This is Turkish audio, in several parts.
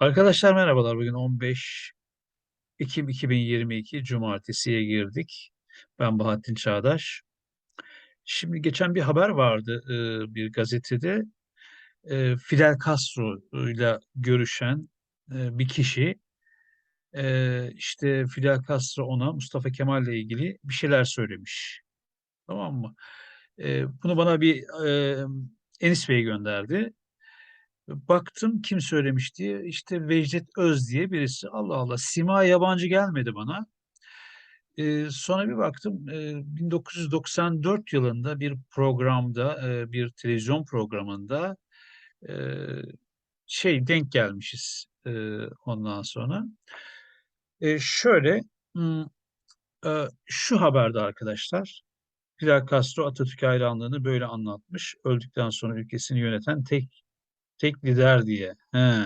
Arkadaşlar merhabalar. Bugün 15 Ekim 2022 Cumartesi'ye girdik. Ben Bahattin Çağdaş. Şimdi geçen bir haber vardı e, bir gazetede. E, Fidel Castro ile görüşen e, bir kişi e, işte Fidel Castro ona Mustafa Kemal ile ilgili bir şeyler söylemiş. Tamam mı? E, bunu bana bir e, Enis Bey gönderdi. Baktım kim söylemiş diye işte Vecdet Öz diye birisi. Allah Allah sima yabancı gelmedi bana. Ee, sonra bir baktım e, 1994 yılında bir programda e, bir televizyon programında e, şey denk gelmişiz e, ondan sonra. E, şöyle e, şu haberde arkadaşlar Fidel Castro Atatürk hayranlığını böyle anlatmış. Öldükten sonra ülkesini yöneten tek tek lider diye. He,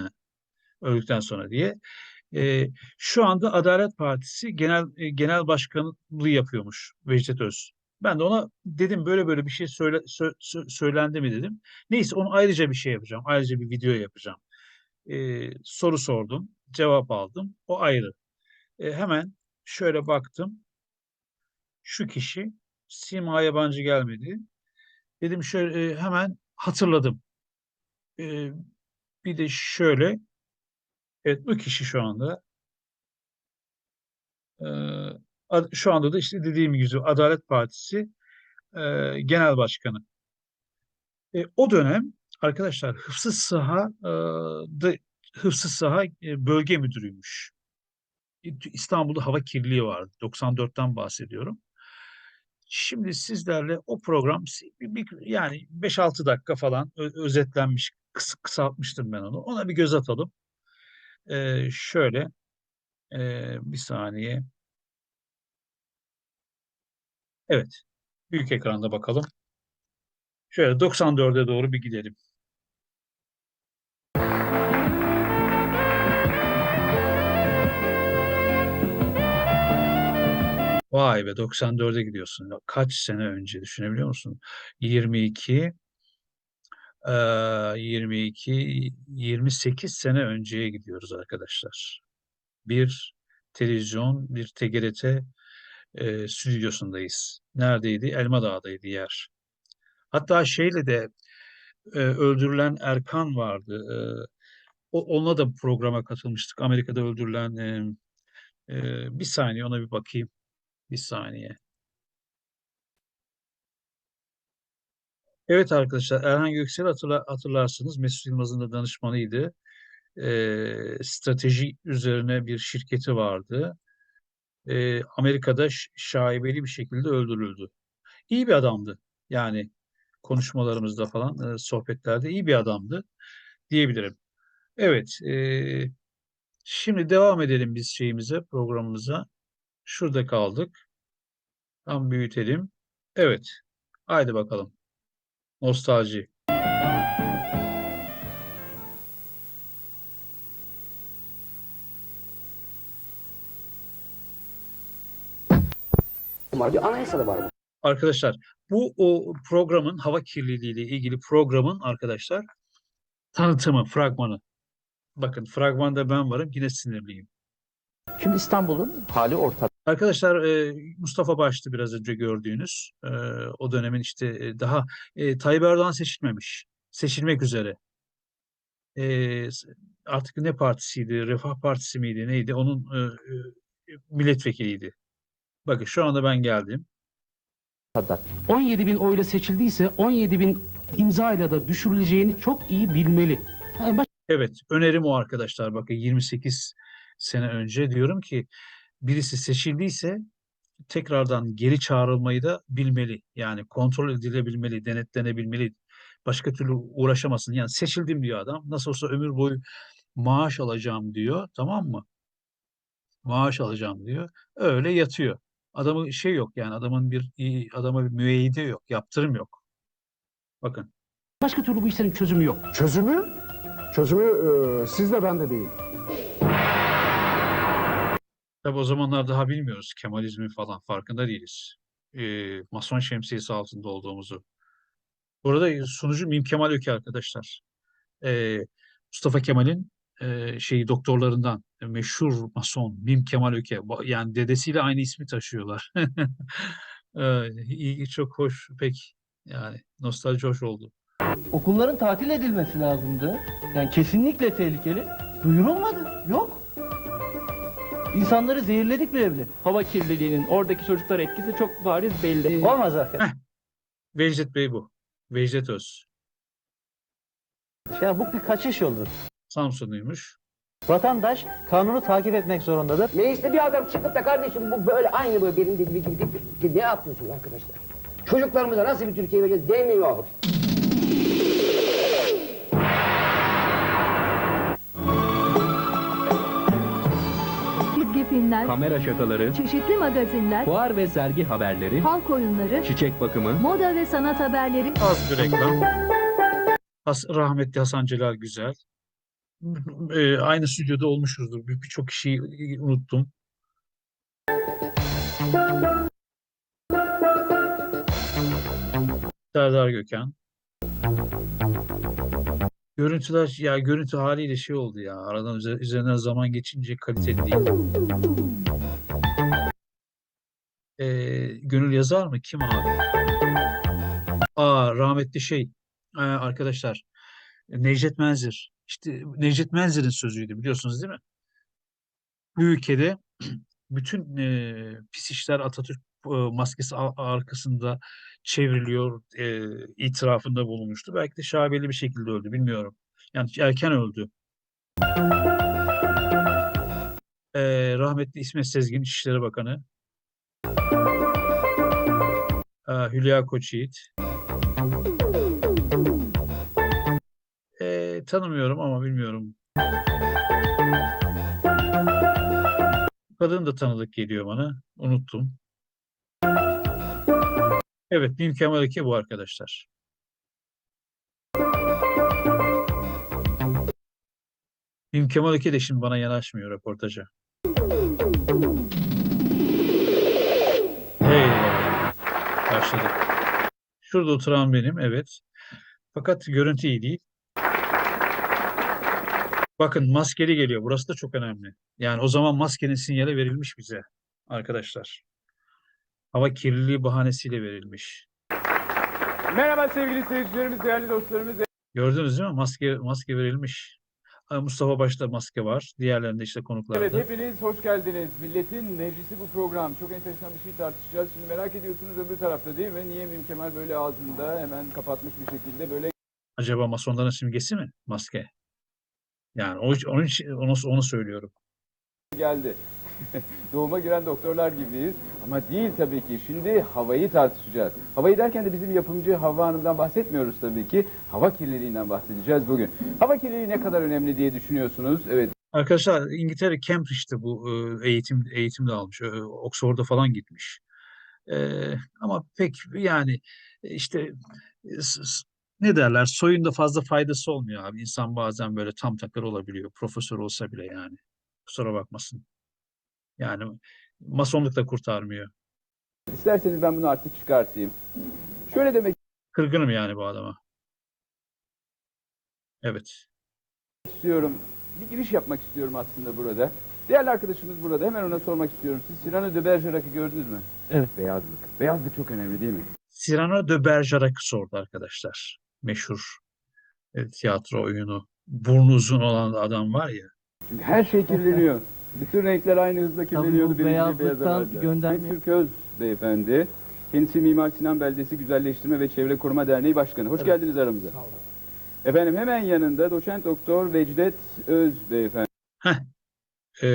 öldükten sonra diye. E, şu anda Adalet Partisi genel e, genel başkanlığı yapıyormuş Vecdet Öz. Ben de ona dedim böyle böyle bir şey söyle, sö, sö, söylendi mi dedim. Neyse onu ayrıca bir şey yapacağım. Ayrıca bir video yapacağım. E, soru sordum. Cevap aldım. O ayrı. E, hemen şöyle baktım. Şu kişi Sima yabancı gelmedi. Dedim şöyle e, hemen hatırladım. E, bir de şöyle Evet bu kişi şu anda e, şu anda da işte dediğim gibi Adalet Partisi e, Genel Başkanı. E, o dönem arkadaşlar Hıfzı Saha e, da Hıfzı Saha e, bölge müdürüymüş. İstanbul'da hava kirliliği vardı. 94'ten bahsediyorum. Şimdi sizlerle o program yani 5-6 dakika falan özetlenmiş, kıs, kısaltmıştım ben onu. Ona bir göz atalım. Ee, şöyle ee, bir saniye. Evet. Büyük ekranda bakalım. Şöyle 94'e doğru bir gidelim. Vay be 94'e gidiyorsun. Kaç sene önce düşünebiliyor musun? 22 22 28 sene önceye gidiyoruz arkadaşlar. Bir televizyon, bir TGRT e, stüdyosundayız. Neredeydi? Elma Dağ'daydı yer. Hatta şeyle de e, öldürülen Erkan vardı. E, o, onunla da programa katılmıştık. Amerika'da öldürülen e, e, bir saniye ona bir bakayım. Bir saniye. Evet arkadaşlar Erhan Göksel hatırla, hatırlarsınız Mesut Yılmaz'ın da danışmanıydı. E, strateji üzerine bir şirketi vardı. E, Amerika'da şaibeli bir şekilde öldürüldü. İyi bir adamdı. Yani konuşmalarımızda falan, e, sohbetlerde iyi bir adamdı diyebilirim. Evet, e, şimdi devam edelim biz şeyimize, programımıza. Şurada kaldık. Tam büyütelim. Evet, haydi bakalım. Nostalji. var. Bir anayasada var. Arkadaşlar bu o programın hava kirliliği ile ilgili programın arkadaşlar tanıtımı, fragmanı. Bakın fragmanda ben varım yine sinirliyim. Şimdi İstanbul'un hali ortada. Arkadaşlar e, Mustafa Baş'tı biraz önce gördüğünüz. E, o dönemin işte e, daha e, Tayyip Erdoğan seçilmemiş. Seçilmek üzere. E, artık ne partisiydi? Refah Partisi miydi? Neydi? Onun e, milletvekiliydi. Bakın şu anda ben geldim. 17 bin oyla seçildiyse 17 bin imzayla da düşürüleceğini çok iyi bilmeli. Yani baş- Evet, önerim o arkadaşlar. Bakın 28 sene önce diyorum ki birisi seçildiyse tekrardan geri çağrılmayı da bilmeli. Yani kontrol edilebilmeli, denetlenebilmeli. Başka türlü uğraşamasın. Yani seçildim diyor adam. Nasıl olsa ömür boyu maaş alacağım diyor. Tamam mı? Maaş alacağım diyor. Öyle yatıyor. Adamın şey yok yani adamın bir adama bir müeyyide yok, yaptırım yok. Bakın. başka türlü bu işlerin çözümü yok. Çözümü? Çözümü e, sizde bende değil. Tabi o zamanlar daha bilmiyoruz Kemalizmi falan farkında değiliz. E, Mason şemsiyesi altında olduğumuzu. Burada sunucu Mim Kemal Öke arkadaşlar. E, Mustafa Kemal'in e, şeyi doktorlarından e, meşhur mason Mim Kemal Öke yani dedesiyle aynı ismi taşıyorlar. İyi çok hoş pek yani nostalji hoş oldu. Okulların tatil edilmesi lazımdı. Yani kesinlikle tehlikeli. Duyurulmadı. İnsanları zehirledik mi evli? hava kirliliğinin oradaki çocuklara etkisi çok bariz belli. Olmaz arkadaş. Vecdet Bey bu. Vecdet Öz. Ya bu bir kaçış yoludur. Samsunluymuş. Vatandaş kanunu takip etmek zorundadır. Mecliste bir adam çıkıp da kardeşim bu böyle aynı böyle benim dediğim gibi gibi gibi ne yapıyorsunuz arkadaşlar? Çocuklarımıza nasıl bir Türkiye vereceğiz demiyor. Filmler, kamera şakaları, çeşitli magazinler, fuar ve sergi haberleri, halk oyunları, çiçek bakımı, moda ve sanat haberleri, Az bir reklam. Has, rahmetli Hasan Celal Güzel. Ee, aynı stüdyoda olmuşuzdur. Bir- Birçok kişiyi unuttum. Serdar Gökhan. Görüntüler ya görüntü haliyle şey oldu ya. Aradan üze- üzerinden zaman geçince kaliteli değil. Ee, Gönül yazar mı? Kim abi? Aa rahmetli şey ee, arkadaşlar Necdet Menzir. İşte Necdet Menzir'in sözüydü biliyorsunuz değil mi? Bu ülkede bütün e, pis işler Atatürk maskesi a- arkasında çevriliyor e, itirafında bulunmuştu. Belki de şaibeli bir şekilde öldü bilmiyorum. Yani erken öldü. E, rahmetli İsmet Sezgin İçişleri Bakanı. E, Hülya Koçyiğit. E, tanımıyorum ama bilmiyorum. Kadın da tanıdık geliyor bana. Unuttum. Evet, Mim Kemal Eke bu arkadaşlar. Mim Kemal Eke de şimdi bana yanaşmıyor röportaja. Eyvallah. Başladık. Şurada oturan benim, evet. Fakat görüntü iyi değil. Bakın maskeli geliyor. Burası da çok önemli. Yani o zaman maskenin sinyali verilmiş bize arkadaşlar. Hava kirliliği bahanesiyle verilmiş. Merhaba sevgili seyircilerimiz, değerli dostlarımız. Gördünüz değil mi? Maske maske verilmiş. Mustafa Baş'ta maske var. Diğerlerinde işte konuklarda. Evet, hepiniz hoş geldiniz. Milletin Meclisi bu program. Çok enteresan bir şey tartışacağız. Şimdi merak ediyorsunuz öbür tarafta değil mi? Niye Mim Kemal böyle ağzında hemen kapatmış bir şekilde böyle Acaba masonların simgesi mi? Maske. Yani onun için onu, onu söylüyorum. geldi? Doğuma giren doktorlar gibiyiz. Ama değil tabii ki. Şimdi havayı tartışacağız. Havayı derken de bizim yapımcı Havva Hanım'dan bahsetmiyoruz tabii ki. Hava kirliliğinden bahsedeceğiz bugün. Hava kirliliği ne kadar önemli diye düşünüyorsunuz? Evet, Arkadaşlar İngiltere Cambridge'de bu e, eğitim eğitim de almış. E, Oxford'a falan gitmiş. E, ama pek yani işte e, s- ne derler soyunda fazla faydası olmuyor abi. İnsan bazen böyle tam takır olabiliyor. Profesör olsa bile yani. Kusura bakmasın. Yani masonluk da kurtarmıyor. isterseniz ben bunu artık çıkartayım. Şöyle demek Kırgınım yani bu adama. Evet. istiyorum. Bir giriş yapmak istiyorum aslında burada. Değerli arkadaşımız burada. Hemen ona sormak istiyorum. Siz Cyrano de Bergerac'ı gördünüz mü? Evet. Beyazlık. Beyazlık çok önemli değil mi? Cyrano de Bergerac'ı sordu arkadaşlar. Meşhur e, tiyatro oyunu. Burnu uzun olan adam var ya. Çünkü her şey kirleniyor. Bütün renkler aynı hızla kirleniyordu. bu Birinciliği beyazlıktan gönderme- Türk Öz beyefendi. Kendisi Mimar Sinan Beldesi Güzelleştirme ve Çevre Koruma Derneği Başkanı. Hoş geldiniz aramıza. Efendim hemen yanında doçent doktor Vecdet Öz beyefendi. Ee,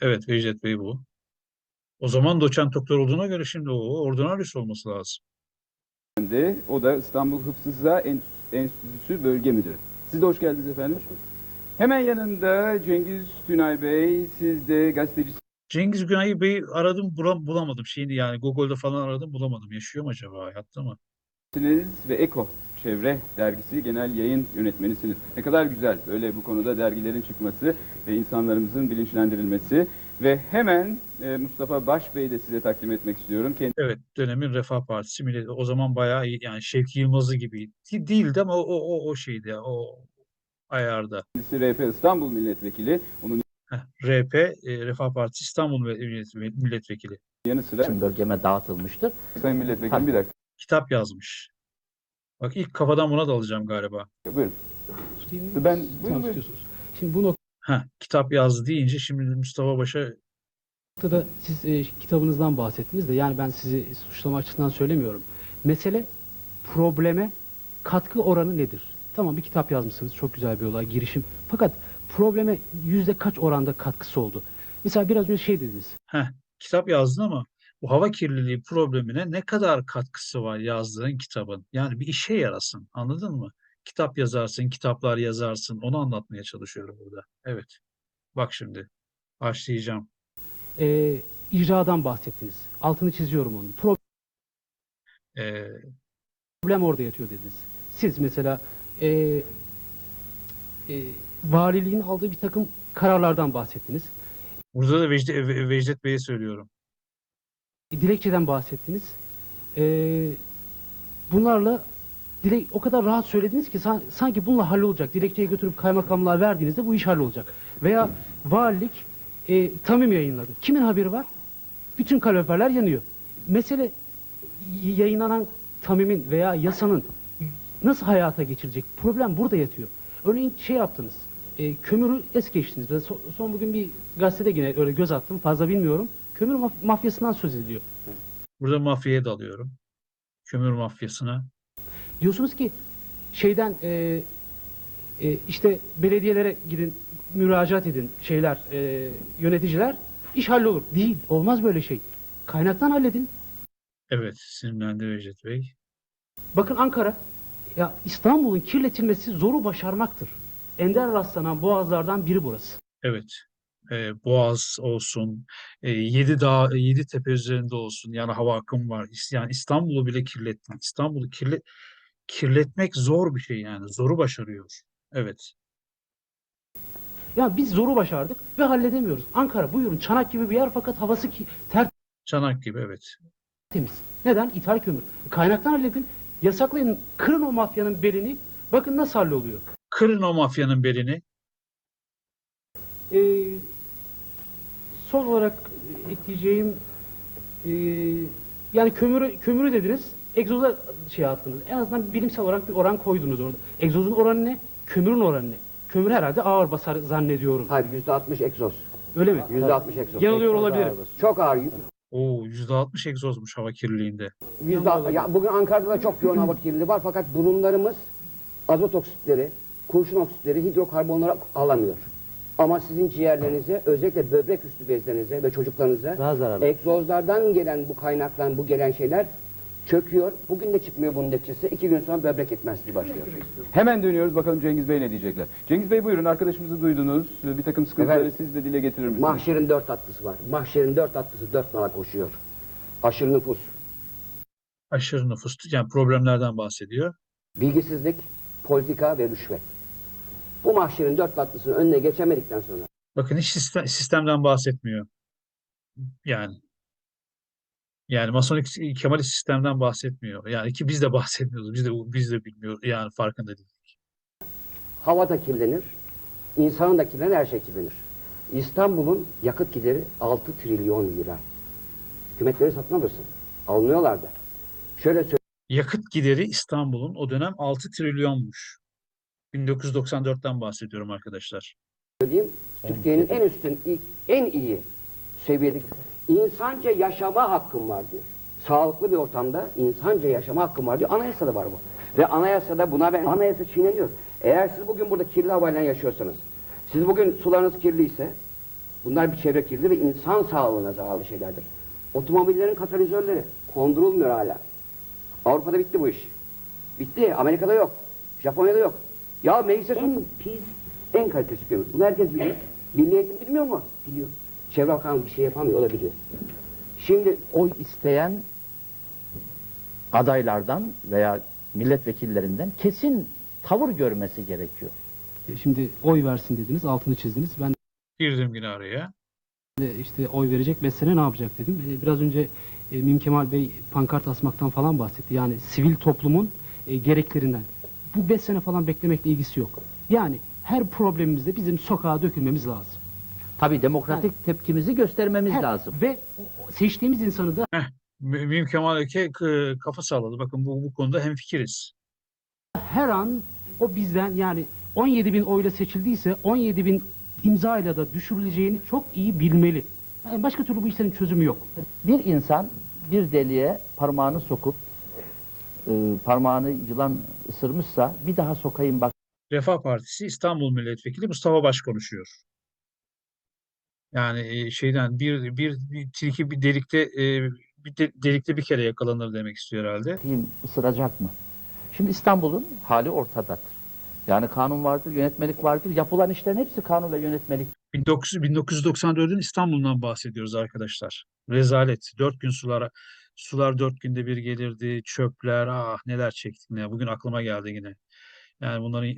evet Vecdet Bey bu. O zaman doçent doktor olduğuna göre şimdi o ordinaryüs olması lazım. O da İstanbul Hıfzıza En- Enstitüsü Bölge Müdürü. Siz de hoş geldiniz efendim. Hemen yanında Cengiz Tünay Bey. Siz de gazeteci Cengiz Günay Bey'i aradım bulam- bulamadım. Şeyini yani Google'da falan aradım bulamadım. Yaşıyor mu acaba? Hayatta mı? Ve Eko Çevre Dergisi Genel Yayın Yönetmenisiniz. Ne kadar güzel böyle bu konuda dergilerin çıkması ve insanlarımızın bilinçlendirilmesi. Ve hemen e, Mustafa Baş Bey'i de size takdim etmek istiyorum. Evet dönemin Refah Partisi millet o zaman bayağı iyi yani Şevki Yılmaz'ı gibi De- değildi ama o o o, şeydi o ayarda. RP İstanbul Milletvekili. Onun RP, e, Refah Partisi İstanbul Millet- Milletvekili. yanı sıra Tüm bölgeme dağıtılmıştır. Sayın Milletvekili bir dakika. Kitap yazmış. Bak ilk kafadan buna da alacağım galiba. Buyurun. Ben Tamam, buyurun, buyurun. istiyorsunuz. Şimdi bu Heh, kitap yazdı deyince şimdi Mustafa Baş'a noktada siz e, kitabınızdan bahsettiniz de yani ben sizi suçlama açısından söylemiyorum. Mesele probleme katkı oranı nedir? Tamam bir kitap yazmışsınız çok güzel bir olay girişim. Fakat probleme yüzde kaç oranda katkısı oldu? Mesela biraz önce şey dediniz. Heh, kitap yazdın ama bu hava kirliliği problemine ne kadar katkısı var yazdığın kitabın? Yani bir işe yarasın, anladın mı? Kitap yazarsın, kitaplar yazarsın, onu anlatmaya çalışıyorum burada. Evet, bak şimdi başlayacağım. E, icradan bahsettiniz. Altını çiziyorum onun. Ee, Problem orada yatıyor dediniz. Siz mesela e, e, valiliğin aldığı bir takım kararlardan bahsettiniz. burada da Vecdi, Ve- Vecdet Bey'e söylüyorum. dilekçeden bahsettiniz. Ee, bunlarla dilek o kadar rahat söylediniz ki san- sanki bununla hallolacak. Dilekçeyi götürüp kaymakamlığa verdiğinizde bu iş hallolacak. Veya valilik e, tamim yayınladı. Kimin haberi var? Bütün kaloriferler yanıyor. Mesele yayınlanan tamimin veya yasanın nasıl hayata geçirecek? Problem burada yatıyor. Örneğin şey yaptınız. E, kömürü es geçtiniz. Ben son, son bugün bir gazetede yine öyle göz attım. Fazla bilmiyorum. Kömür maf- mafyasından söz ediliyor. Burada mafyaya dalıyorum. Kömür mafyasına. Diyorsunuz ki şeyden e, e, işte belediyelere gidin müracaat edin şeyler e, yöneticiler iş hallolur. Değil. Olmaz böyle şey. Kaynaktan halledin. Evet, sinirlendi Vecdet Bey. Bakın Ankara ya İstanbul'un kirletilmesi zoru başarmaktır. Ender rastlanan boğazlardan biri burası. Evet. Ee, Boğaz olsun, e, yedi dağ, yedi tepe üzerinde olsun. Yani hava akımı var. Yani İstanbul'u bile kirletmek. İstanbul'u kirle, kirletmek zor bir şey yani. Zoru başarıyor. Evet. Ya biz zoru başardık ve halledemiyoruz. Ankara buyurun Çanak gibi bir yer fakat havası ki Çanak gibi evet. tertemiz. Neden? İthal kömür. Kaynaktan halledin. Yasaklayın. Kırın o mafyanın belini. Bakın nasıl halloluyor. Kırın o mafyanın belini. Ee, son olarak ekleyeceğim ee, yani kömürü kömürü dediniz egzoza şey attınız. En azından bilimsel olarak bir oran koydunuz orada. Egzozun oranı ne? Kömürün oranı ne? Kömür herhalde ağır basar zannediyorum. Hayır yüzde altmış egzoz. Öyle mi? Yüzde altmış egzoz. Yanılıyor olabilirim. Çok ağır. Oo %60 egzozmuş hava kirliliğinde. Yüzde, ya bugün Ankara'da da çok yoğun hava kirliliği var fakat burunlarımız azot oksitleri, kurşun oksitleri, hidrokarbonları alamıyor. Ama sizin ciğerlerinize, özellikle böbrek üstü bezlerinize ve çocuklarınıza Daha zararlı. egzozlardan gelen bu kaynaktan bu gelen şeyler çöküyor. Bugün de çıkmıyor bunun neticesi. İki gün sonra böbrek yetmezliği başlıyor. Hemen dönüyoruz bakalım Cengiz Bey ne diyecekler. Cengiz Bey buyurun arkadaşımızı duydunuz. Bir takım sıkıntıları Efendim? siz de dile getirir misiniz? Mahşerin dört atlısı var. Mahşerin dört atlısı dört nala koşuyor. Aşırı nüfus, Aşırı nüfus yani problemlerden bahsediyor. bilgisizlik, politika ve rüşvet. Bu mahşerin dört atlısının önüne geçemedikten sonra Bakın hiç sistem, sistemden bahsetmiyor. Yani yani masonik Kemalist sistemden bahsetmiyor. Yani ki biz de bahsetmiyoruz. Biz de biz de bilmiyoruz. Yani farkında değil. hava da kirlenir, insanın da kirlenir, her şey kirlenir. İstanbul'un yakıt gideri 6 trilyon lira. Hükümetleri satın alırsın. Almıyorlar da. Şöyle Yakıt gideri İstanbul'un o dönem 6 trilyonmuş. 1994'ten bahsediyorum arkadaşlar. söyleyeyim. Türkiye'nin en üstün, ilk- en iyi seviyedeki insanca yaşama hakkım var diyor. Sağlıklı bir ortamda insanca yaşama hakkım var diyor. Anayasada var bu. Ve anayasada buna ben anayasa çiğneniyor. Eğer siz bugün burada kirli havayla yaşıyorsanız, siz bugün sularınız kirliyse, bunlar bir çevre kirliliği ve insan sağlığına zararlı şeylerdir. Otomobillerin katalizörleri kondurulmuyor hala. Avrupa'da bitti bu iş. Bitti. Amerika'da yok. Japonya'da yok. Ya meclise en pis, en kalitesiz kömür. Bunu herkes biliyor. Milli Eğitim bilmiyor mu? Biliyor. Çevre Bakanı bir şey yapamıyor, o da biliyor. Şimdi Oy isteyen adaylardan veya milletvekillerinden kesin tavır görmesi gerekiyor. E, Şimdi oy versin dediniz, altını çizdiniz. Ben Girdim yine araya. de işte oy verecek 5 sene ne yapacak dedim. E, Biraz önce e, Mim Kemal Bey pankart asmaktan falan bahsetti. Yani sivil toplumun e, gereklerinden. Bu 5 sene falan beklemekle ilgisi yok. Yani her problemimizde bizim sokağa dökülmemiz lazım. Tabii demokratik tepkimizi göstermemiz Her- lazım. Ve seçtiğimiz insanı da Mü- Mühim Kemal Öke k- kafa salladı. Bakın bu, bu konuda hemfikiriz. her an o bizden yani 17 bin oyla seçildiyse 17 bin imzayla da düşürüleceğini çok iyi bilmeli. Yani başka türlü bu işlerin çözümü yok. Bir insan bir deliğe parmağını sokup e, parmağını yılan ısırmışsa bir daha sokayım bak Refah Partisi İstanbul Milletvekili Mustafa Baş konuşuyor. Yani şeyden bir bir, bir tilki bir delikte e, bir de- delikte bir kere yakalanır demek istiyor herhalde. bakayım ısıracak mı? Şimdi İstanbul'un hali ortadadır. Yani kanun vardır, yönetmelik vardır. Yapılan işlerin hepsi kanun ve yönetmelik 1900 1994'ün İstanbul'dan bahsediyoruz arkadaşlar. Rezalet. Dört gün sulara sular dört günde bir gelirdi. Çöpler ah neler çektik ne. Bugün aklıma geldi yine. Yani bunların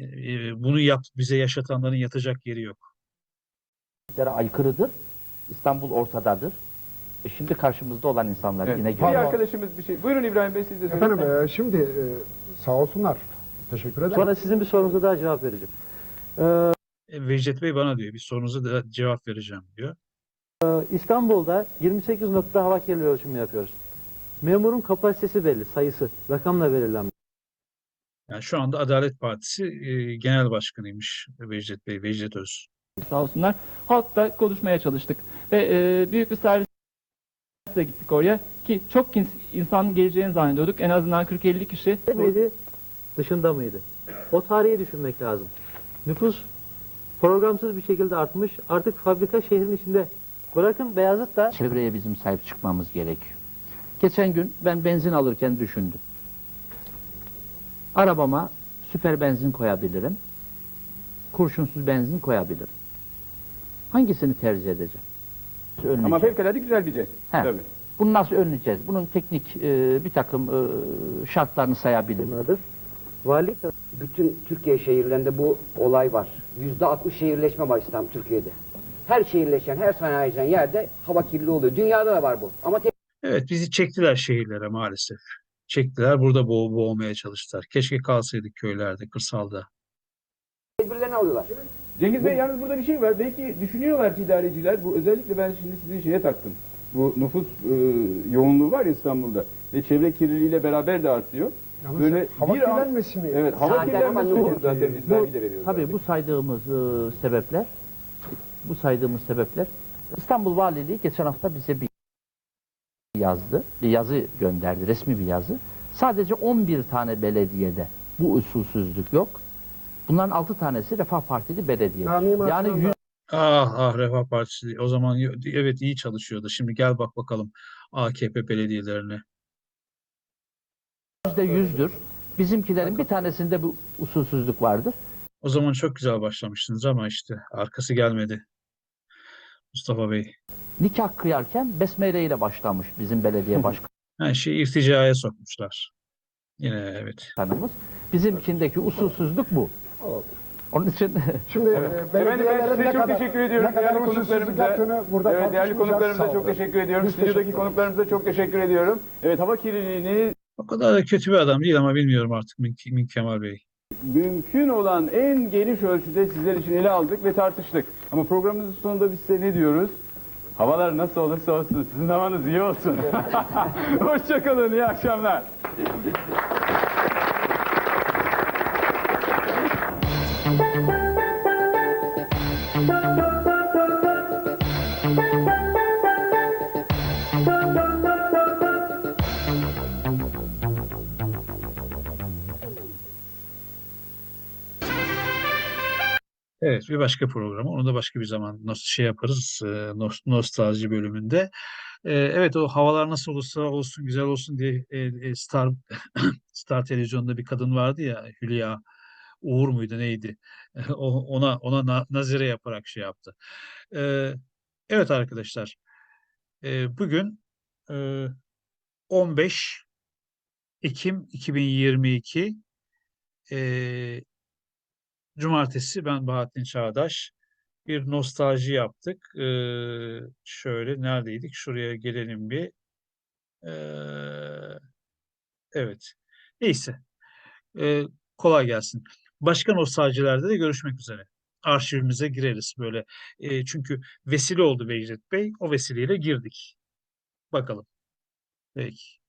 bunu yap bize yaşatanların yatacak yeri yok. Aykırıdır. İstanbul ortadadır. E şimdi karşımızda olan insanlar Evet. yine Bir görüyor. arkadaşımız bir şey. Buyurun İbrahim Bey siz de söyleyin. Efendim e, şimdi e, sağ olsunlar. Teşekkür ederim. Sonra sizin bir sorunuza daha cevap vereceğim. E, Vecdet Bey bana diyor bir sorunuza da cevap vereceğim diyor. İstanbul'da 28 noktada hava kirliliği ölçümü yapıyoruz. Memurun kapasitesi belli, sayısı, rakamla belirlenmiş. Yani şu anda Adalet Partisi e, Genel Başkanıymış Vecdet Bey, Vecdet Öz. Sağ olsunlar. Halkla konuşmaya çalıştık. Ve e, büyük bir servisle gittik oraya. Ki çok ins- insan geleceğini zannediyorduk. En azından 40-50 kişi. miydi, dışında mıydı? O tarihi düşünmek lazım. Nüfus programsız bir şekilde artmış. Artık fabrika şehrin içinde. Bırakın Beyazıt da Çevreye bizim sahip çıkmamız gerekiyor. Geçen gün ben benzin alırken düşündüm. Arabama süper benzin koyabilirim. Kurşunsuz benzin koyabilirim. Hangisini tercih edeceğim? Ama fevkalade güzel bir şey. He. Tabii. Bunu nasıl önleyeceğiz? Bunun teknik e, bir takım e, şartlarını sayabilirim. bunlardır. Valilik Bütün Türkiye şehirlerinde bu olay var. Yüzde 60 şehirleşme var İstanbul Türkiye'de. Her şehirleşen, her sanayiciden yerde hava kirliliği oluyor. Dünyada da var bu. Ama Evet bizi çektiler şehirlere maalesef. Çektiler burada boğ boğmaya çalıştılar. Keşke kalsaydık köylerde, kırsalda. tedbirlerini alıyorlar. Cengiz Bey yalnız burada bir şey var. Belki düşünüyorlar ki idareciler. Bu özellikle ben şimdi sizin şeye taktım. Bu nüfus e, yoğunluğu var ya İstanbul'da. Ve çevre kirliliğiyle beraber de artıyor. Yalnız Böyle hava bir an- kirlenmesi mi? Evet hava Zaten ama kirlenmesi olur zaten biz vergi de veriyoruz. Tabii bu saydığımız e, sebepler, bu saydığımız sebepler İstanbul Valiliği geçen hafta bize bir yazdı, bir yazı gönderdi, resmi bir yazı. Sadece 11 tane belediyede bu usulsüzlük yok. Bunların 6 tanesi Refah Partili belediye. Yani Sinan'da- yüz- Ah ah Refah Partisi o zaman evet iyi çalışıyordu. Şimdi gel bak bakalım AKP belediyelerine. yüzde yüzdür. Bizimkilerin bir tanesinde bu usulsüzlük vardır. O zaman çok güzel başlamıştınız ama işte arkası gelmedi. Mustafa Bey. Nikah kıyarken besmele ile başlamış bizim belediye Her şeyi irticaya sokmuşlar. Yine evet. Bizimkindeki usulsüzlük bu. Onun için Şimdi e, Efendim ben size çok teşekkür ediyorum. Değerli konuklarımıza, burada evet, değerli konuklarımıza çok teşekkür ediyorum. Stüdyodaki konuklarımıza çok teşekkür ediyorum. Evet hava kirliliğini O kadar da kötü bir adam değil ama bilmiyorum artık Min, Min Kemal Bey. mümkün olan en geniş ölçüde sizler için ele aldık ve tartıştık. Ama programımızın sonunda biz size ne diyoruz? Havalar nasıl olursa olsun sizin havanız iyi olsun. Hoşçakalın, iyi akşamlar. Evet bir başka programı. Onu da başka bir zaman nos şey yaparız. e, nos- nostalji bölümünde. E, evet o havalar nasıl olursa olsun güzel olsun diye e, Star Star televizyonda bir kadın vardı ya Hülya Uğur muydu neydi? Ona ona na- nazire yaparak şey yaptı. E, evet arkadaşlar. e, bugün e, 15 Ekim 2022 e, Cumartesi ben Bahattin Çağdaş bir nostalji yaptık. Ee, şöyle neredeydik? Şuraya gelelim bir. Ee, evet. Neyse. Ee, kolay gelsin. Başka nostaljilerde de görüşmek üzere. arşivimize gireriz böyle. E, çünkü vesile oldu Becdet Bey. O vesileyle girdik. Bakalım. Peki.